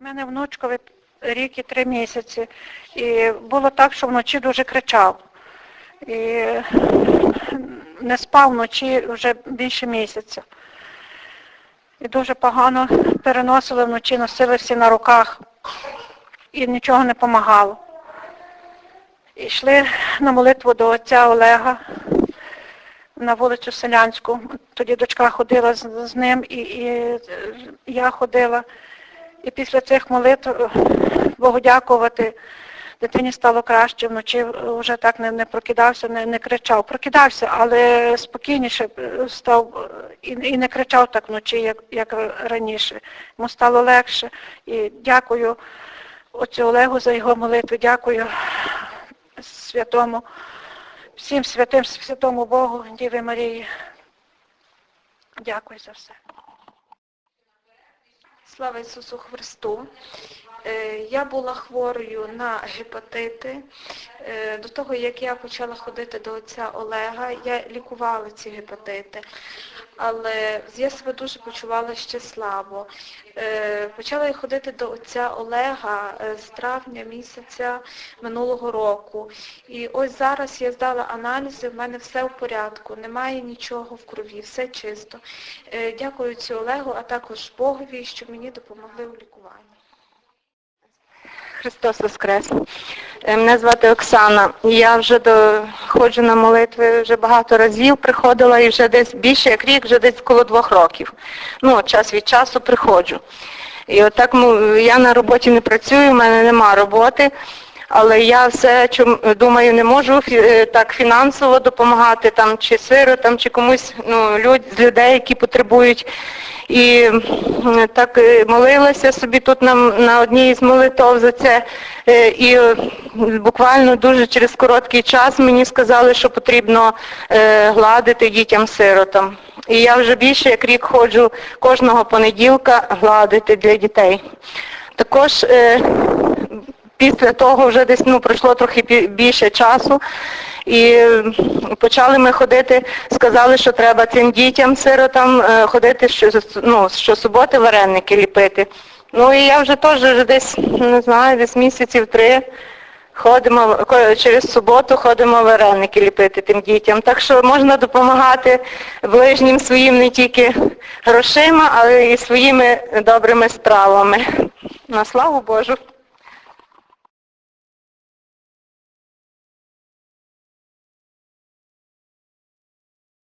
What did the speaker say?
У мене внучкові рік і три місяці. І було так, що вночі дуже кричав. І не спав вночі вже більше місяця. І дуже погано переносили вночі, носили всі на руках. І нічого не допомагало. І йшли на молитву до отця Олега на вулицю Селянську. Тоді дочка ходила з, з ним і, і я ходила. І після цих молитв е, Богу дякувати, дитині стало краще, вночі вже так не, не прокидався, не, не кричав. Прокидався, але спокійніше е, став е, і, і не кричав так вночі, як, як раніше. Йому стало легше. І дякую отцю Олегу за його молитву, дякую святому, всім святим, святому Богу, Діві Марії. Дякую за все. Слава Ісусу Христу. Е, Я була хворою на гепатити. Е, До того, як я почала ходити до отця Олега, я лікувала ці гепатити. Але я себе дуже почувала ще слабо. Е, Почала я ходити до отця Олега е, з травня місяця минулого року. І ось зараз я здала аналізи, в мене все в порядку, немає нічого в крові, все чисто. Е, Дякую отцю Олегу, а також Богові, що мені допомогли у лікуванні. Христос Воскрес. Е, Мене звати Оксана. Я вже до, ходжу на молитви вже багато разів, приходила і вже десь більше як рік, вже десь коло двох років. Ну, час від часу приходжу. І отак от я на роботі не працюю, в мене нема роботи, але я все думаю, не можу е, так фінансово допомагати там, чи сиротам, чи комусь ну, люд, людей, які потребують. І так е, молилася собі тут на, на одній із молитов за це. Е, І буквально дуже через короткий час мені сказали, що потрібно гладити дітям-сиротам. І я вже більше як рік ходжу кожного понеділка гладити для дітей. Також після того вже десь ну, пройшло трохи більше часу. І почали ми ходити, сказали, що треба цим дітям, сиротам, е, ходити що, ну, щосуботи вареники ліпити. Ну і я вже теж десь, не знаю, десь місяців три ходимо, через суботу ходимо вареники ліпити тим дітям. Так що можна допомагати ближнім своїм не тільки грошима, але і своїми добрими справами. На славу Божу.